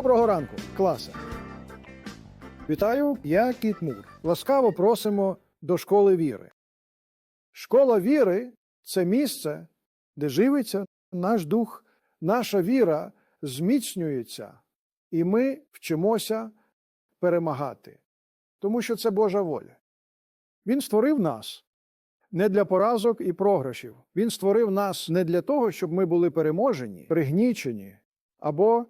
Доброго ранку, класе. Вітаю, я Кіт Мур. Ласкаво просимо до школи віри. Школа віри це місце, де живиться наш дух, наша віра зміцнюється, і ми вчимося перемагати, тому що це Божа воля. Він створив нас не для поразок і програшів. Він створив нас не для того, щоб ми були переможені, пригнічені або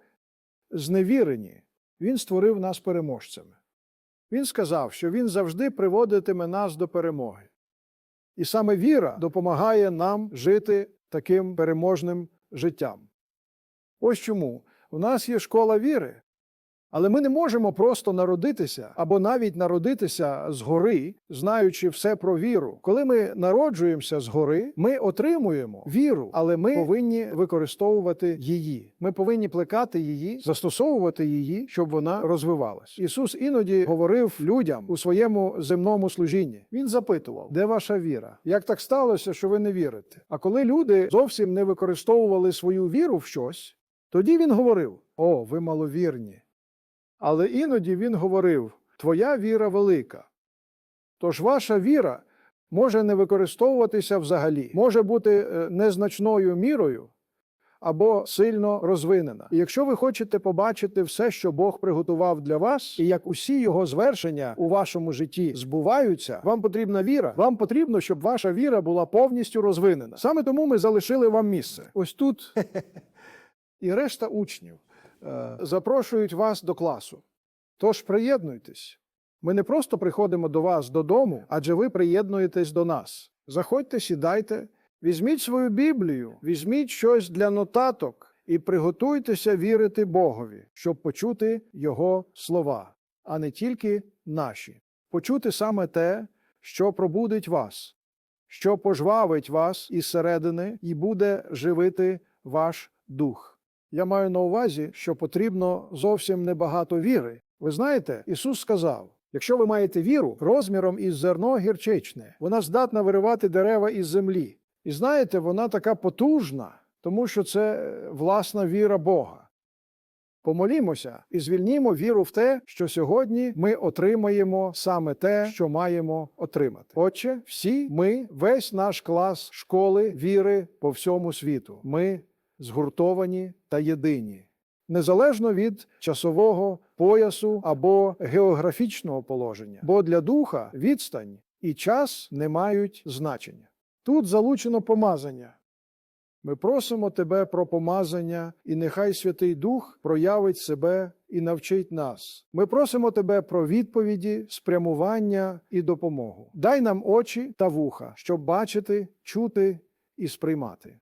зневірені. Він створив нас переможцями. Він сказав, що він завжди приводитиме нас до перемоги. І саме віра допомагає нам жити таким переможним життям. Ось чому в нас є школа віри, але ми не можемо просто народитися або навіть народитися згори, знаючи все про віру. Коли ми народжуємося згори, ми отримуємо віру, але ми повинні використовувати її. Ми повинні плекати її, застосовувати її, щоб вона розвивалась. Ісус іноді говорив людям у своєму земному служінні. Він запитував, де ваша віра? Як так сталося, що ви не вірите? А коли люди зовсім не використовували свою віру в щось, тоді він говорив: О, ви маловірні. Але іноді він говорив: Твоя віра велика. Тож ваша віра може не використовуватися взагалі, може бути е, незначною мірою або сильно розвинена. І якщо ви хочете побачити все, що Бог приготував для вас, і як усі його звершення у вашому житті збуваються, вам потрібна віра. Вам потрібно, щоб ваша віра була повністю розвинена. Саме тому ми залишили вам місце. Ось тут і решта учнів запрошують вас до класу. Тож приєднуйтесь. Ми не просто приходимо до вас додому, адже ви приєднуєтесь до нас. Заходьте, сідайте, візьміть свою Біблію, візьміть щось для нотаток і приготуйтеся вірити Богові, щоб почути Його слова, а не тільки наші. Почути саме те, що пробудить вас, що пожвавить вас із середини і буде живити ваш дух. Я маю на увазі, що потрібно зовсім небагато віри. Ви знаєте, Ісус сказав: якщо ви маєте віру розміром із зерно гірчичне, вона здатна виривати дерева із землі. І знаєте, вона така потужна, тому що це е, власна віра Бога. Помолімося і звільнімо віру в те, що сьогодні ми отримаємо саме те, що маємо отримати. Отже, всі ми, весь наш клас школи віри по всьому світу. Ми згуртовані та єдині, незалежно від часового поясу або географічного положення, бо для духа відстань і час не мають значення. Тут залучено помазання. Ми просимо тебе про помазання, і нехай Святий Дух проявить себе і навчить нас. Ми просимо тебе про відповіді, спрямування і допомогу. Дай нам очі та вуха, щоб бачити, чути і сприймати.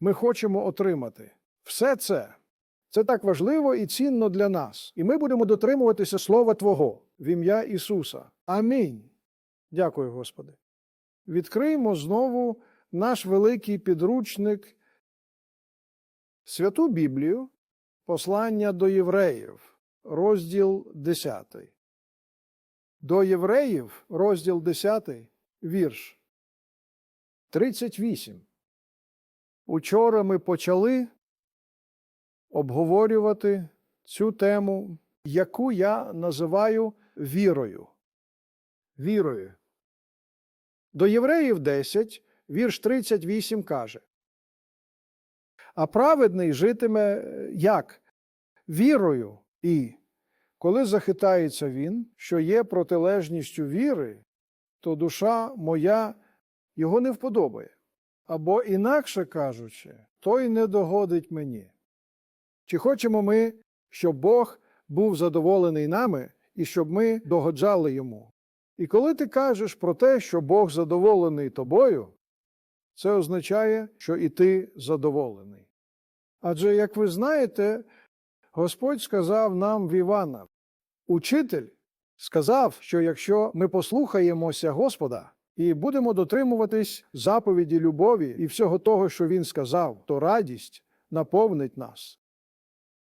Ми хочемо отримати все це. Це так важливо і цінно для нас. І ми будемо дотримуватися Слова Твого в ім'я Ісуса. Амінь. Дякую, Господи. Відкриємо знову наш великий підручник Святу Біблію, Послання до євреїв, розділ 10. До євреїв, розділ 10, вірш 38. Учора ми почали обговорювати цю тему, яку я називаю вірою. Вірою. До Євреїв 10, вірш 38 каже. А праведний житиме е, як? Вірою і коли захитається він, що є протилежністю віри, то душа моя його не вподобає. Або, інакше кажучи, той не догодить мені. Чи хочемо ми, щоб Бог був задоволений нами і щоб ми догоджали йому? І коли ти кажеш про те, що Бог задоволений тобою, це означає, що і ти задоволений. Адже, як ви знаєте, Господь сказав нам в Івана, учитель сказав, що якщо ми послухаємося Господа і будемо дотримуватись заповіді любові і всього того, що Він сказав, то радість наповнить нас.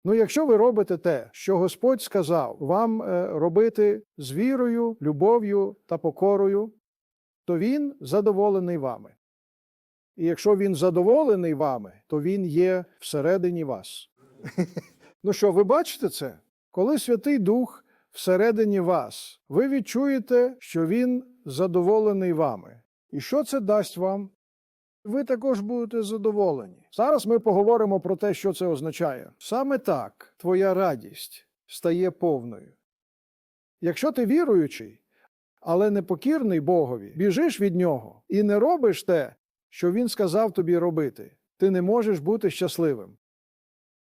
Ну, якщо ви робите те, що Господь сказав вам е, робити з вірою, любов'ю та покорою, то Він задоволений вами. І якщо Він задоволений вами, то Він є всередині вас. Ну що, ви бачите це? Коли Святий Дух всередині вас, ви відчуєте, що Він задоволений вами. І що це дасть вам? Ви також будете задоволені. Зараз ми поговоримо про те, що це означає. Саме так твоя радість стає повною. Якщо ти віруючий, але непокірний Богові, біжиш від нього і не робиш те, що він сказав тобі робити, ти не можеш бути щасливим.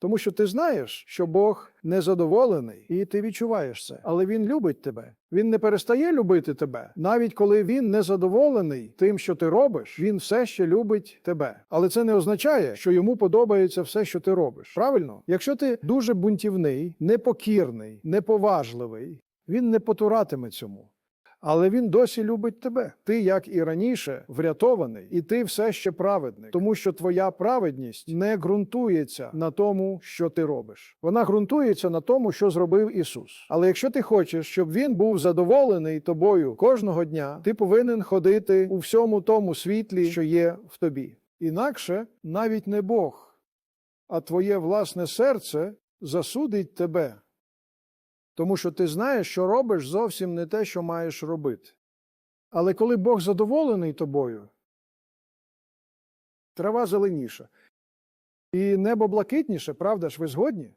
Тому що ти знаєш, що Бог незадоволений, і ти відчуваєш це. Але Він любить тебе. Він не перестає любити тебе. Навіть коли він незадоволений тим, що ти робиш, він все ще любить тебе. Але це не означає, що йому подобається все, що ти робиш. Правильно? Якщо ти дуже бунтівний, непокірний, неповажливий, він не потуратиме цьому. Але він досі любить тебе. Ти, як і раніше, врятований, і ти все ще праведник, тому що твоя праведність не ґрунтується на тому, що ти робиш. Вона ґрунтується на тому, що зробив Ісус. Але якщо ти хочеш, щоб він був задоволений тобою кожного дня, ти повинен ходити у всьому тому світлі, що є в тобі. Інакше навіть не Бог, а твоє власне серце засудить тебе тому що ти знаєш, що робиш зовсім не те, що маєш робити. Але коли Бог задоволений тобою, трава зеленіша, і небо блакитніше, правда ж, ви згодні?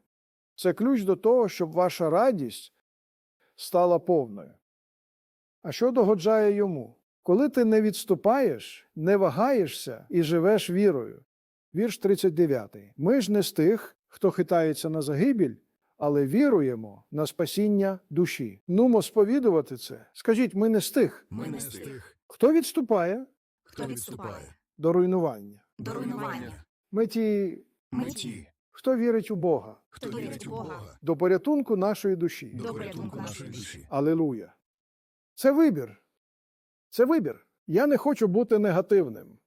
Це ключ до того, щоб ваша радість стала повною. А що догоджає йому? Коли ти не відступаєш, не вагаєшся і живеш вірою. Вірш 39. Ми ж не з тих, хто хитається на загибіль, але віруємо на спасіння душі. Нумо сповідувати це. Скажіть, ми не з тих. Ми не з тих, Хто відступає хто відступає до руйнування? до руйнування. Ми ті, Ми ті, хто вірить у Бога, хто вірить у Бога, до порятунку нашої душі. до порятунку нашої душі. Алілуя. Це вибір. Це вибір. Я не хочу бути негативним.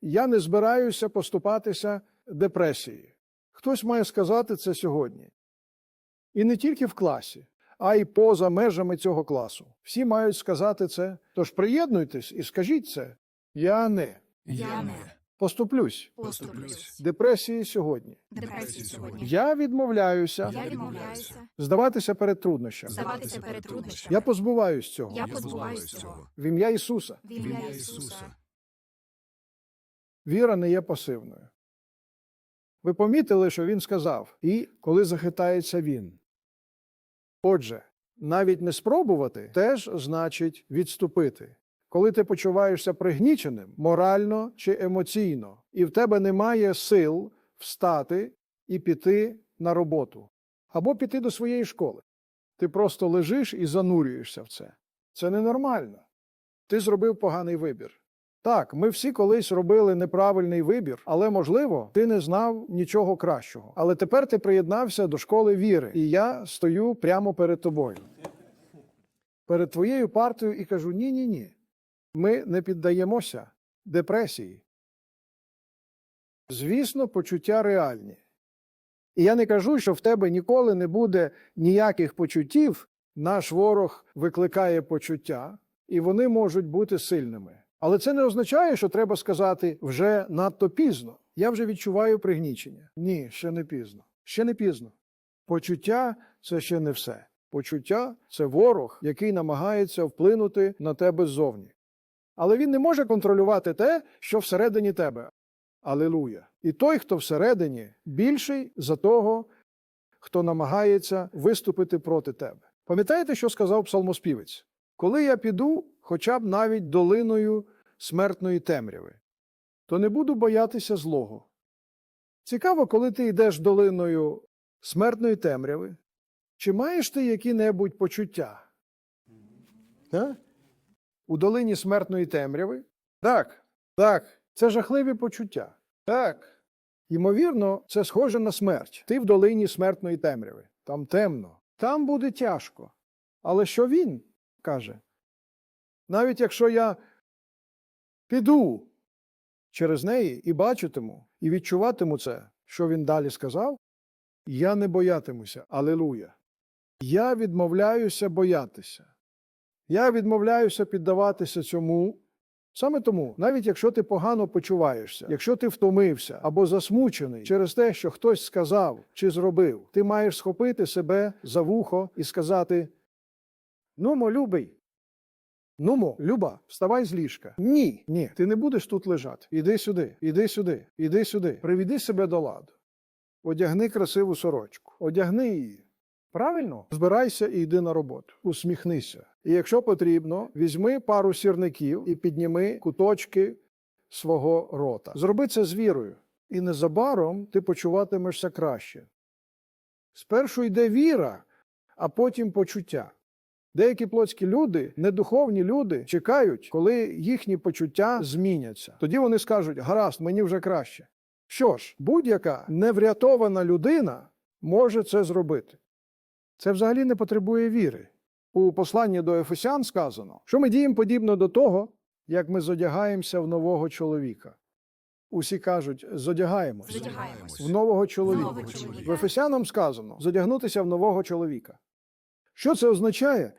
Я не збираюся поступатися депресії. Хтось має сказати це сьогодні. І не тільки в класі, а й поза межами цього класу. Всі мають сказати це. Тож приєднуйтесь і скажіть це. Я не Я не поступлюсь поступлюсь. депресії сьогодні. Депресії сьогодні. Я відмовляюся Я відмовляюся здаватися перед труднощами. здаватися перед труднощами. Я позбуваюсь цього Я позбуваюсь цього. в ім'я Ісуса. В ім'я Ісуса. Віра не є пасивною. Ви помітили, що він сказав, і коли захитається він. Отже, навіть не спробувати теж значить відступити. Коли ти почуваєшся пригніченим морально чи емоційно, і в тебе немає сил встати і піти на роботу, або піти до своєї школи. Ти просто лежиш і занурюєшся в це. Це ненормально. Ти зробив поганий вибір. Так, ми всі колись робили неправильний вибір, але можливо, ти не знав нічого кращого. Але тепер ти приєднався до школи віри, і я стою прямо перед тобою. Перед твоєю партою і кажу: ні, ні, ні. Ми не піддаємося депресії. Звісно, почуття реальні. І я не кажу, що в тебе ніколи не буде ніяких почуттів. Наш ворог викликає почуття, і вони можуть бути сильними. Але це не означає, що треба сказати вже надто пізно. Я вже відчуваю пригнічення. Ні, ще не пізно. Ще не пізно. Почуття це ще не все. Почуття це ворог, який намагається вплинути на тебе ззовні. Але він не може контролювати те, що всередині тебе. Алілуя. І той, хто всередині, більший за того, хто намагається виступити проти тебе. Пам'ятаєте, що сказав псалмоспівець? Коли я піду, хоча б навіть долиною смертної темряви, то не буду боятися злого. Цікаво, коли ти йдеш долиною смертної темряви, чи маєш ти які-небудь почуття? А? У долині смертної темряви? Так, так, це жахливі почуття. Так. Ймовірно, це схоже на смерть. Ти в долині смертної темряви. Там темно, там буде тяжко. Але що він каже? Навіть якщо я піду через неї і бачитиму, і відчуватиму це, що він далі сказав, я не боятимуся. Алілуя. Я відмовляюся боятися. Я відмовляюся піддаватися цьому, Саме тому, навіть якщо ти погано почуваєшся, якщо ти втомився або засмучений через те, що хтось сказав чи зробив, ти маєш схопити себе за вухо і сказати: Нумо, любий. Нумо, Люба, вставай з ліжка. Ні, ні, ти не будеш тут лежати. Іди сюди, іди сюди, іди сюди. Приведи себе до ладу. Одягни красиву сорочку, одягни її. Правильно? Збирайся і йди на роботу. Усміхнися. І якщо потрібно, візьми пару сірників і підніми куточки свого рота. Зроби це з вірою, і незабаром ти почуватимешся краще. Спершу йде віра, а потім почуття. Деякі плотські люди, недуховні люди, чекають, коли їхні почуття зміняться. Тоді вони скажуть: гаразд, мені вже краще. Що ж, будь-яка неврятована людина може це зробити. Це взагалі не потребує віри. У посланні до Ефесян сказано, що ми діємо подібно до того, як ми зодягаємося в нового чоловіка. Усі кажуть, зодягаємось Зодягаємось. в нового чоловіка. В Ефесянам сказано зодягнутися в нового чоловіка. Що це означає?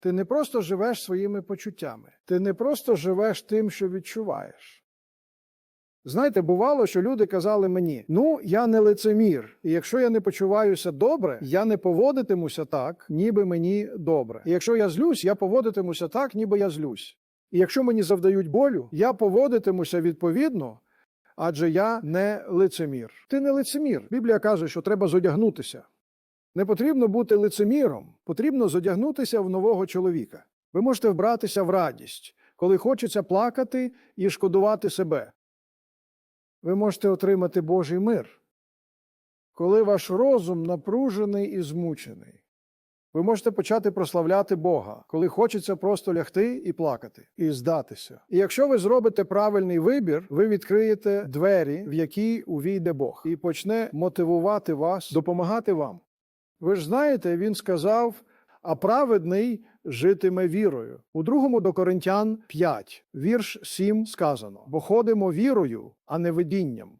Ти не просто живеш своїми почуттями, ти не просто живеш тим, що відчуваєш. Знаєте, бувало, що люди казали мені: ну, я не лицемір, і якщо я не почуваюся добре, я не поводитимуся так, ніби мені добре. І якщо я злюсь, я поводитимуся так, ніби я злюсь. І якщо мені завдають болю, я поводитимуся відповідно, адже я не лицемір. Ти не лицемір. Біблія каже, що треба зодягнутися. Не потрібно бути лицеміром, потрібно зодягнутися в нового чоловіка. Ви можете вбратися в радість, коли хочеться плакати і шкодувати себе. Ви можете отримати Божий мир, коли ваш розум напружений і змучений. Ви можете почати прославляти Бога, коли хочеться просто лягти і плакати, і здатися. І якщо ви зробите правильний вибір, ви відкриєте двері, в які увійде Бог, і почне мотивувати вас, допомагати вам. Ви ж знаєте, він сказав: а праведний житиме вірою. У другому до Коринтян 5, вірш 7 сказано: бо ходимо вірою, а не видінням.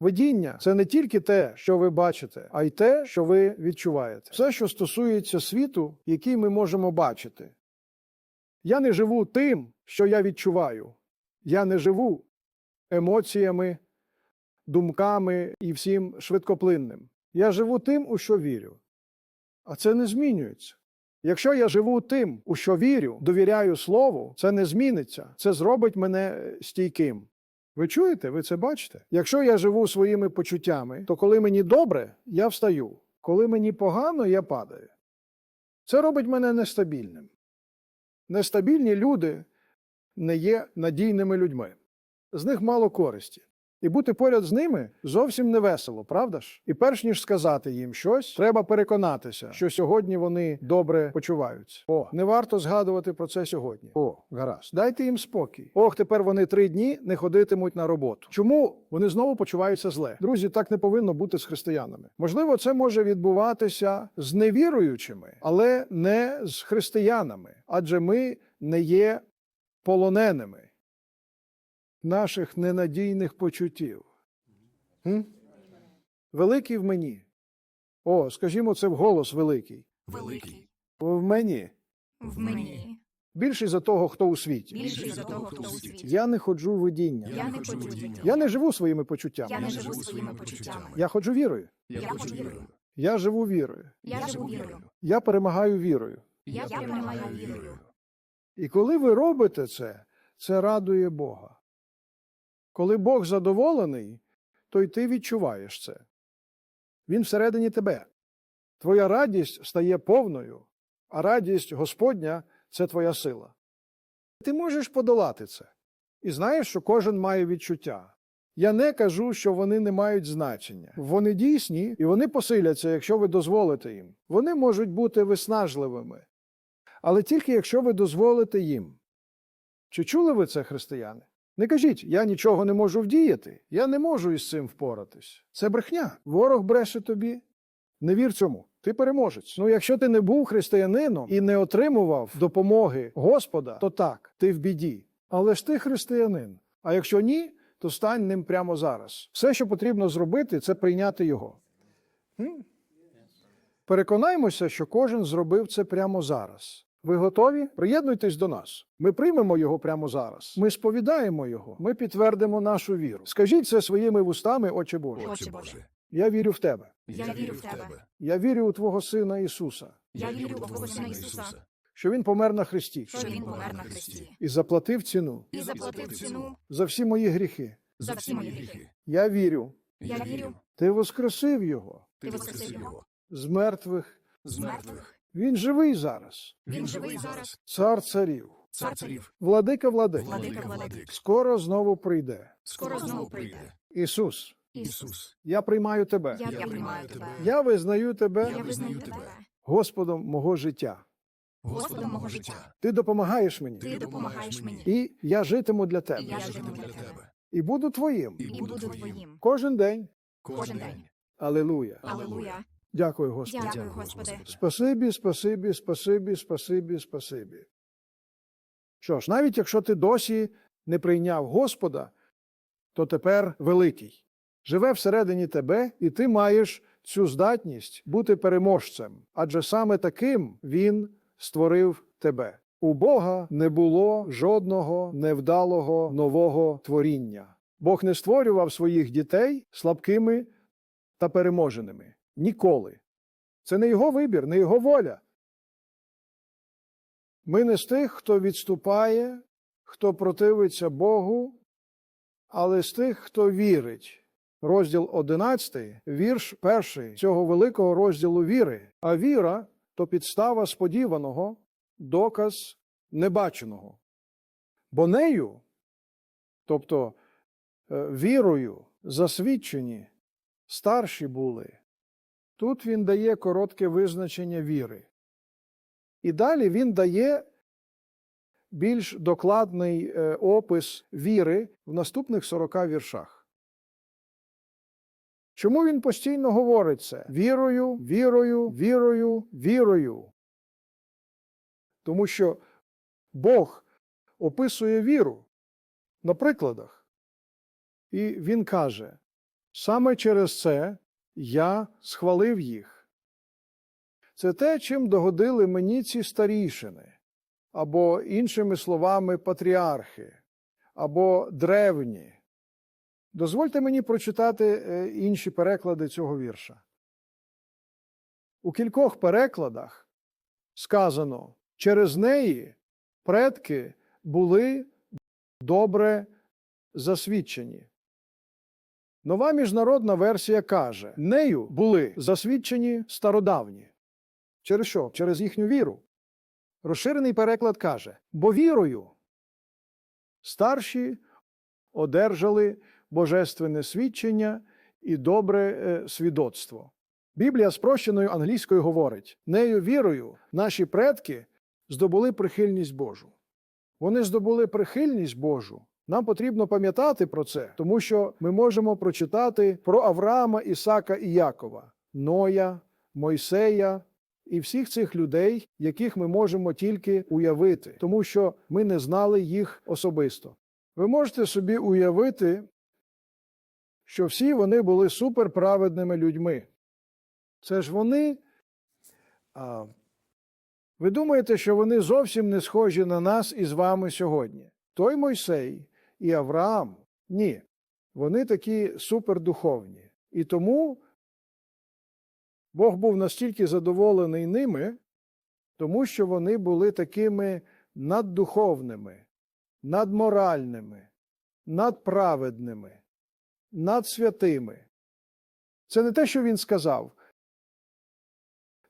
Видіння це не тільки те, що ви бачите, а й те, що ви відчуваєте. Все, що стосується світу, який ми можемо бачити. Я не живу тим, що я відчуваю. Я не живу емоціями, думками і всім швидкоплинним. Я живу тим, у що вірю. А це не змінюється. Якщо я живу тим, у що вірю, довіряю слову, це не зміниться. Це зробить мене е, стійким. Ви чуєте? Ви це бачите? Якщо я живу своїми почуттями, то коли мені добре, я встаю. Коли мені погано, я падаю. Це робить мене нестабільним. Нестабільні люди не є надійними людьми. З них мало користі. І бути поряд з ними зовсім не весело, правда ж? І перш ніж сказати їм щось, треба переконатися, що сьогодні вони добре почуваються. О, не варто згадувати про це сьогодні. О, гаразд. Дайте їм спокій. Ох, тепер вони три дні не ходитимуть на роботу. Чому вони знову почуваються зле? Друзі, так не повинно бути з християнами. Можливо, це може відбуватися з невіруючими, але не з християнами, адже ми не є полоненими наших ненадійних почуттів. М? Великий в мені. О, скажімо, це вголос великий. Великий. В мені. В мені. Більший за того, хто у світі. Більший за того, хто у світі. Я не ходжу в видіння. Я не ходжу видіння. Я не живу своїми почуттями. Я не живу своїми почуттями. Я ходжу вірою. Я ходжу вірою. Я живу вірою. Я живу вірою. Я перемагаю вірою. Я перемагаю вірою. І коли ви робите це, це радує Бога. Коли Бог задоволений, то й ти відчуваєш це. Він всередині тебе. Твоя радість стає повною, а радість Господня це твоя сила. Ти можеш подолати це. І знаєш, що кожен має відчуття. Я не кажу, що вони не мають значення. Вони дійсні і вони посиляться, якщо ви дозволите їм. Вони можуть бути виснажливими. Але тільки якщо ви дозволите їм. Чи чули ви це, християни? Не кажіть, я нічого не можу вдіяти, я не можу із цим впоратись. Це брехня. Ворог бреше тобі. Не вір цьому. Ти переможець. Ну, якщо ти не був християнином і не отримував допомоги Господа, то так, ти в біді. Але ж ти християнин. А якщо ні, то стань ним прямо зараз. Все, що потрібно зробити, це прийняти його. Переконаймося, що кожен зробив це прямо зараз. Ви готові? Приєднуйтесь до нас. Ми приймемо його прямо зараз. Ми сповідаємо його. Ми підтвердимо нашу віру. Скажіть це своїми вустами, Отче Боже. Отче Боже, Я вірю в тебе. я вірю в Тебе. Я вірю у Твого Сина Ісуса, Я вірю у Твого Сина Ісуса, що Він помер на Христі що Він помер на Христі і заплатив ціну і заплатив ціну за всі мої гріхи. за всі мої гріхи. Я вірю, Я вірю, ти воскресив його Ти воскресив Його з мертвих. з мертвих. Він живий зараз, Він живий зараз, цар царів, цар царів, владика владик. владика владик. Скоро знову прийде. Скоро знову прийде. Ісус, Ісус, я приймаю тебе. я приймаю Тебе. Я визнаю тебе Я визнаю Тебе Господом мого життя. Господом мого життя. Ти допомагаєш мені, Ти допомагаєш мені. і я житиму для І тебе. я житиму для Тебе. І буду твоїм І буду Твоїм. кожен день. Кожен день. Алілуя. Аллилуйя. Дякую, Господи. Дякую, Господи. Спасибі, спасибі, спасибі, спасибі, спасибі. Що ж, навіть якщо ти досі не прийняв Господа, то тепер великий. Живе всередині тебе, і ти маєш цю здатність бути переможцем, адже саме таким він створив тебе. У Бога не було жодного невдалого нового творіння. Бог не створював своїх дітей слабкими та переможеними. Ніколи. Це не його вибір, не його воля. Ми не з тих, хто відступає, хто противиться Богу, але з тих, хто вірить. Розділ 11, вірш перший цього великого розділу віри. А віра то підстава сподіваного, доказ небаченого. Бо нею, тобто е, вірою, засвідчені, старші були. Тут він дає коротке визначення віри. І далі він дає більш докладний е, опис віри в наступних 40 віршах. Чому він постійно говорить це? Вірою, вірою, вірою, вірою. Тому що Бог описує віру на прикладах. І він каже: саме через це я схвалив їх. Це те, чим догодили мені ці старішини, або, іншими словами, патріархи, або древні. Дозвольте мені прочитати е, інші переклади цього вірша. У кількох перекладах сказано, через неї предки були добре засвідчені. Нова міжнародна версія каже: нею були засвідчені стародавні. Через що? Через їхню віру. Розширений переклад каже: бо вірою старші одержали божественне свідчення і добре е, свідоцтво. Біблія спрощеною англійською говорить: нею вірою наші предки здобули прихильність Божу. Вони здобули прихильність Божу. Нам потрібно пам'ятати про це, тому що ми можемо прочитати про Авраама, Ісака і Якова, Ноя, Мойсея і всіх цих людей, яких ми можемо тільки уявити, тому що ми не знали їх особисто. Ви можете собі уявити, що всі вони були суперправедними людьми. Це ж вони. А, ви думаєте, що вони зовсім не схожі на нас і з вами сьогодні? Той Мойсей і Авраам ні. Вони такі супердуховні. І тому Бог був настільки задоволений ними, тому що вони були такими наддуховними, надморальними, надправедними, надсвятими. Це не те, що він сказав.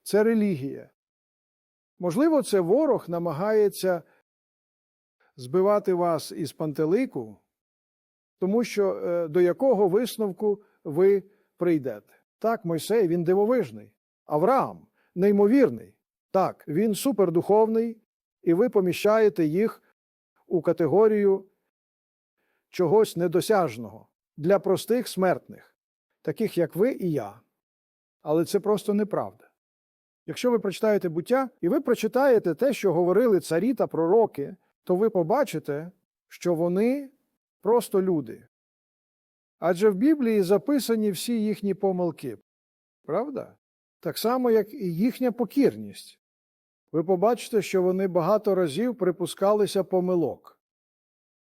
Це релігія. Можливо, це ворог намагається збивати вас із пантелику, тому що е, до якого висновку ви прийдете. Так, Мойсей, він дивовижний. Авраам неймовірний. Так, він супердуховний, і ви поміщаєте їх у категорію чогось недосяжного для простих смертних, таких як ви і я. Але це просто неправда. Якщо ви прочитаєте буття, і ви прочитаєте те, що говорили царі та пророки, то ви побачите, що вони просто люди. Адже в Біблії записані всі їхні помилки, правда? Так само, як і їхня покірність. ви побачите, що вони багато разів припускалися помилок.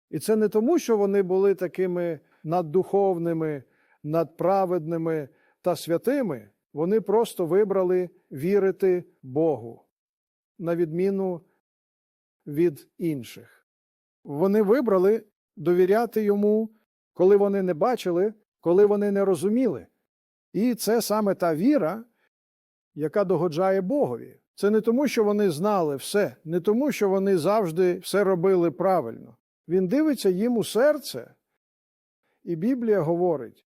І це не тому, що вони були такими наддуховними, надправедними та святими. Вони просто вибрали вірити Богу, на відміну від інших. Вони вибрали довіряти йому, коли вони не бачили, коли вони не розуміли. І це саме та віра, яка догоджає Богові. Це не тому, що вони знали все, не тому, що вони завжди все робили правильно. Він дивиться їм у серце, і Біблія говорить: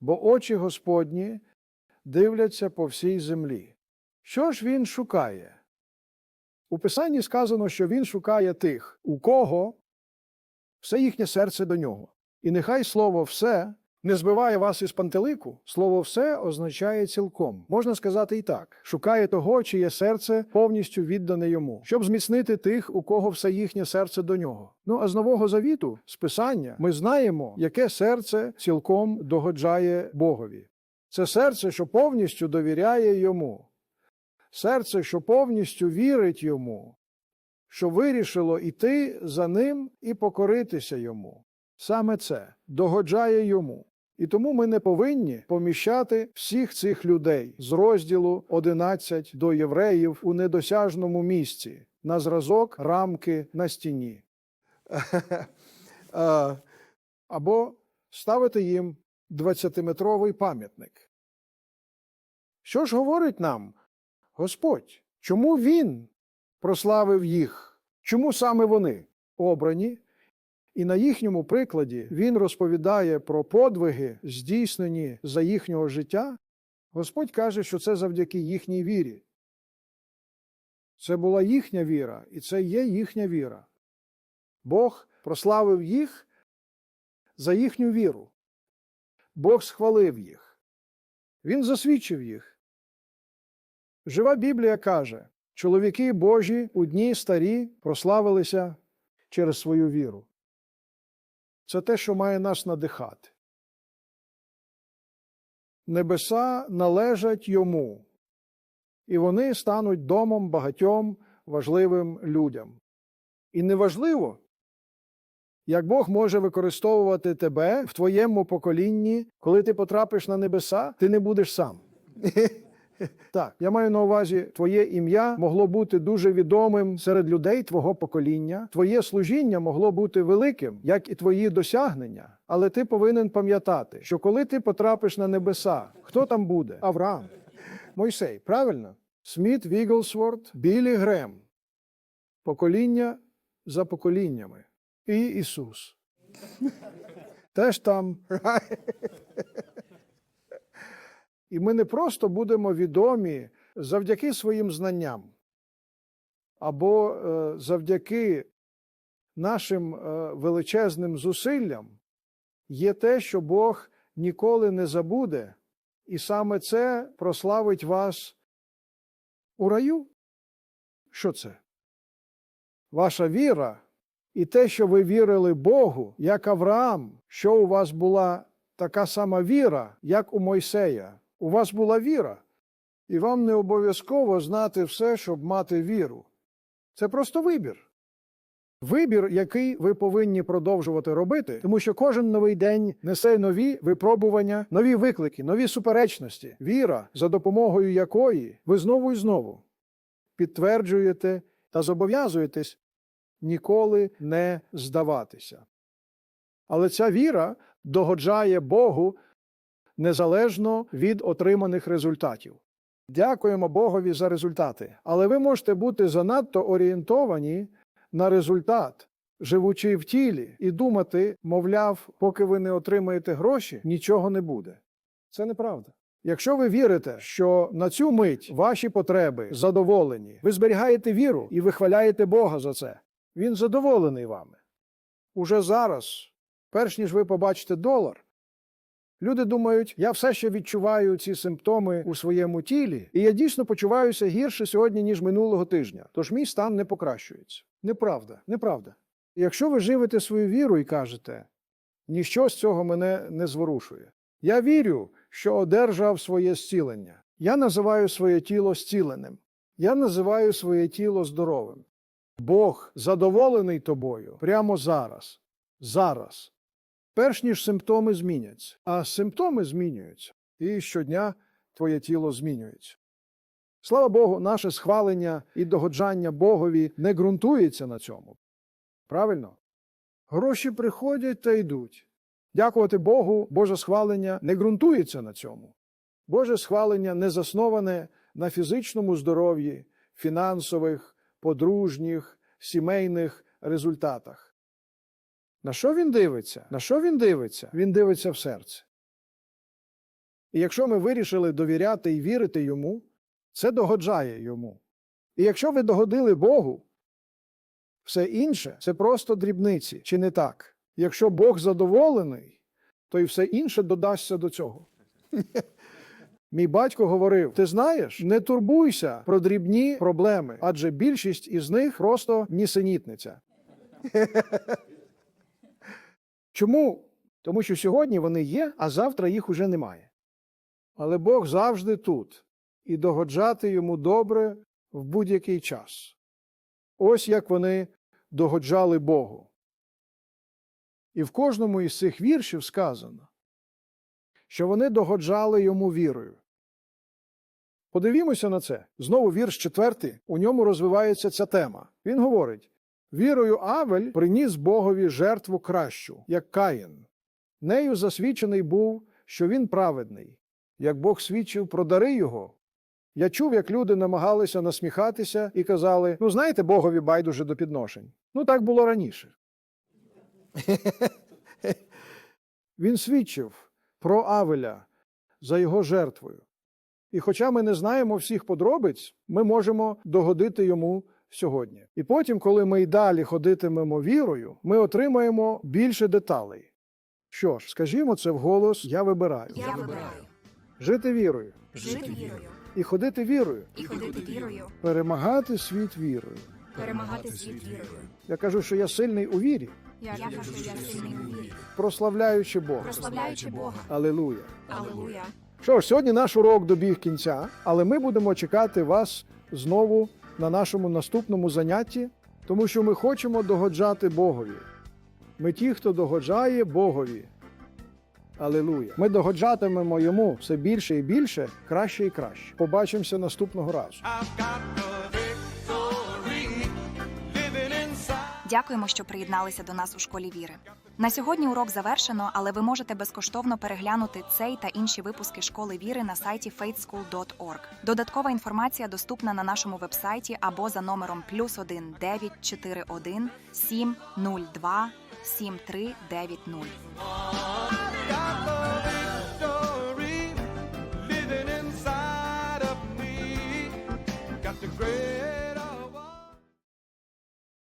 бо очі Господні дивляться по всій землі. Що ж він шукає? У Писанні сказано, що він шукає тих, у кого все їхнє серце до нього. І нехай слово все не збиває вас із пантелику. Слово все означає цілком. Можна сказати і так: шукає того, чиє серце повністю віддане йому, щоб зміцнити тих, у кого все їхнє серце до нього. Ну а з нового завіту, з писання, ми знаємо, яке серце цілком догоджає Богові. Це серце, що повністю довіряє йому, серце, що повністю вірить йому, що вирішило іти за ним і покоритися йому. Саме це догоджає йому. І тому ми не повинні поміщати всіх цих людей з розділу 11 до євреїв у недосяжному місці на зразок рамки на стіні. Або ставити їм 20-метровий пам'ятник. Що ж говорить нам Господь? Чому Він прославив їх? Чому саме вони обрані? І на їхньому прикладі він розповідає про подвиги, здійснені за їхнього життя. Господь каже, що це завдяки їхній вірі. Це була їхня віра, і це є їхня віра. Бог прославив їх за їхню віру. Бог схвалив їх. Він засвідчив їх. Жива Біблія каже, чоловіки Божі у дні старі прославилися через свою віру. Це те, що має нас надихати. Небеса належать йому, і вони стануть домом багатьом важливим людям. І неважливо, як Бог може використовувати тебе в твоєму поколінні, коли ти потрапиш на небеса, ти не будеш сам. Так, я маю на увазі, твоє ім'я могло бути дуже відомим серед людей твого покоління, твоє служіння могло бути великим, як і твої досягнення. Але ти повинен пам'ятати, що коли ти потрапиш на небеса, хто там буде? Авраам, Мойсей, правильно? Сміт Віглсворт, Білі Грем. Покоління за поколіннями. І Ісус. Теж там. І ми не просто будемо відомі завдяки своїм знанням або е, завдяки нашим е, величезним зусиллям, є те, що Бог ніколи не забуде, і саме це прославить вас у раю. Що це? Ваша віра і те, що ви вірили Богу, як Авраам, що у вас була така сама віра, як у Мойсея. У вас була віра, і вам не обов'язково знати все, щоб мати віру. Це просто вибір. Вибір, який ви повинні продовжувати робити, тому що кожен новий день несе нові випробування, нові виклики, нові суперечності, віра, за допомогою якої ви знову і знову підтверджуєте та зобов'язуєтесь ніколи не здаватися. Але ця віра догоджає Богу незалежно від отриманих результатів. Дякуємо Богові за результати, але ви можете бути занадто орієнтовані на результат, живучи в тілі, і думати, мовляв, поки ви не отримаєте гроші, нічого не буде. Це неправда. Якщо ви вірите, що на цю мить ваші потреби задоволені, ви зберігаєте віру і вихваляєте Бога за це. Він задоволений вами. Уже зараз, перш ніж ви побачите долар, Люди думають, я все ще відчуваю ці симптоми у своєму тілі, і я дійсно почуваюся гірше сьогодні, ніж минулого тижня. Тож мій стан не покращується. Неправда, неправда. Якщо ви живете свою віру і кажете, ніщо з цього мене не зворушує. Я вірю, що одержав своє зцілення. Я називаю своє тіло зціленим. Я називаю своє тіло здоровим. Бог задоволений тобою прямо зараз. Зараз. Перш ніж симптоми зміняться, а симптоми змінюються, і щодня твоє тіло змінюється. Слава Богу, наше схвалення і догоджання Богові не ґрунтується на цьому. Правильно? Гроші приходять та йдуть. Дякувати Богу, Боже схвалення не ґрунтується на цьому. Боже схвалення не засноване на фізичному здоров'ї, фінансових, подружніх, сімейних результатах. На що він дивиться? На що він дивиться? Він дивиться в серце. І якщо ми вирішили довіряти і вірити йому, це догоджає йому. І якщо ви догодили Богу, все інше це просто дрібниці, чи не так? Якщо Бог задоволений, то і все інше додасться до цього. Мій батько говорив: ти знаєш, не турбуйся про дрібні проблеми, адже більшість із них просто нісенітниця. Чому? Тому що сьогодні вони є, а завтра їх уже немає. Але Бог завжди тут, і догоджати йому добре в будь-який час. Ось як вони догоджали Богу. І в кожному із цих віршів сказано, що вони догоджали йому вірою. Подивімося на це. Знову вірш четвертий, у ньому розвивається ця тема. Він говорить: вірою Авель приніс Богові жертву кращу, як Каїн. Нею засвідчений був, що він праведний, як Бог свідчив про дари його. Я чув, як люди намагалися насміхатися і казали: ну, знаєте, Богові байдуже до підношень. Ну, так було раніше. Він свідчив про Авеля за його жертвою. І хоча ми не знаємо всіх подробиць, ми можемо догодити йому сьогодні. І потім, коли ми й далі ходитимемо вірою, ми отримаємо більше деталей. Що ж, скажімо це вголос, я вибираю Я вибираю жити вірою жити вірою і ходити вірою, і ходити вірою, перемагати світ вірою. перемагати світ вірою. Я кажу, що я сильний у вірі, Я кажу, я сильний у вірі, прославляючи Бога. прославляючи Бога. Алілуя. Алілуя. Що ж, сьогодні наш урок добіг кінця, але ми будемо чекати вас знову на нашому наступному занятті, тому що ми хочемо догоджати Богові. Ми ті, хто догоджає Богові. Алілуя. Ми догоджатимемо йому все більше і більше, краще і краще. Побачимося наступного разу. Дякуємо, що приєдналися до нас у школі віри. На сьогодні урок завершено, але ви можете безкоштовно переглянути цей та інші випуски школи віри на сайті faithschool.org. Додаткова інформація доступна на нашому вебсайті або за номером плюс 1 941 702 7390. Got